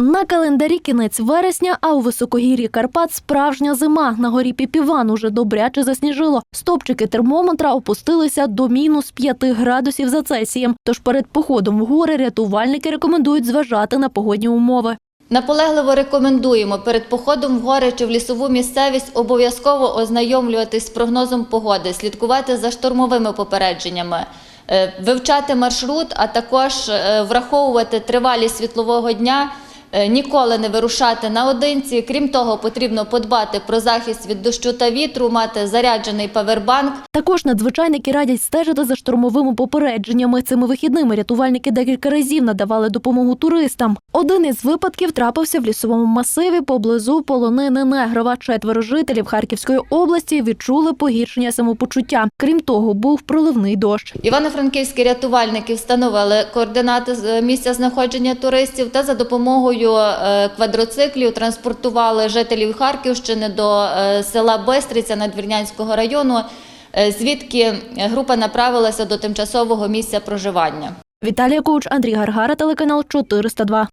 На календарі кінець вересня, а у високогір'ї Карпат справжня зима. На горі Піпіван уже добряче засніжило. Стопчики термометра опустилися до мінус 5 градусів за Цельсієм. Тож перед походом в гори рятувальники рекомендують зважати на погодні умови. Наполегливо рекомендуємо перед походом в гори чи в лісову місцевість обов'язково ознайомлюватись з прогнозом погоди, слідкувати за штормовими попередженнями, е, вивчати маршрут, а також е, враховувати тривалість світлового дня. Е, Ніколи не вирушати наодинці. Крім того, потрібно подбати про захист від дощу та вітру, мати заряджений павербанк, Також надзвичайники радять стежити за штормовими попередженнями. Цими вихідними рятувальники декілька разів надавали допомогу туристам. Один із випадків трапився в лісовому масиві поблизу полонини Негрова. Четверо жителів Харківської області відчули погіршення самопочуття. Крім того, був проливний дощ. Івано-Франківські рятувальники встановили координати е, місця знаходження туристів та за допомогою е, квадроциклів транспортували жителів Харківщини до е, села Бистриця Надвірнянського району, е, звідки група направилася до тимчасового місця проживання. Віталія Коуч, Андрій Гаргара, телеканал 402.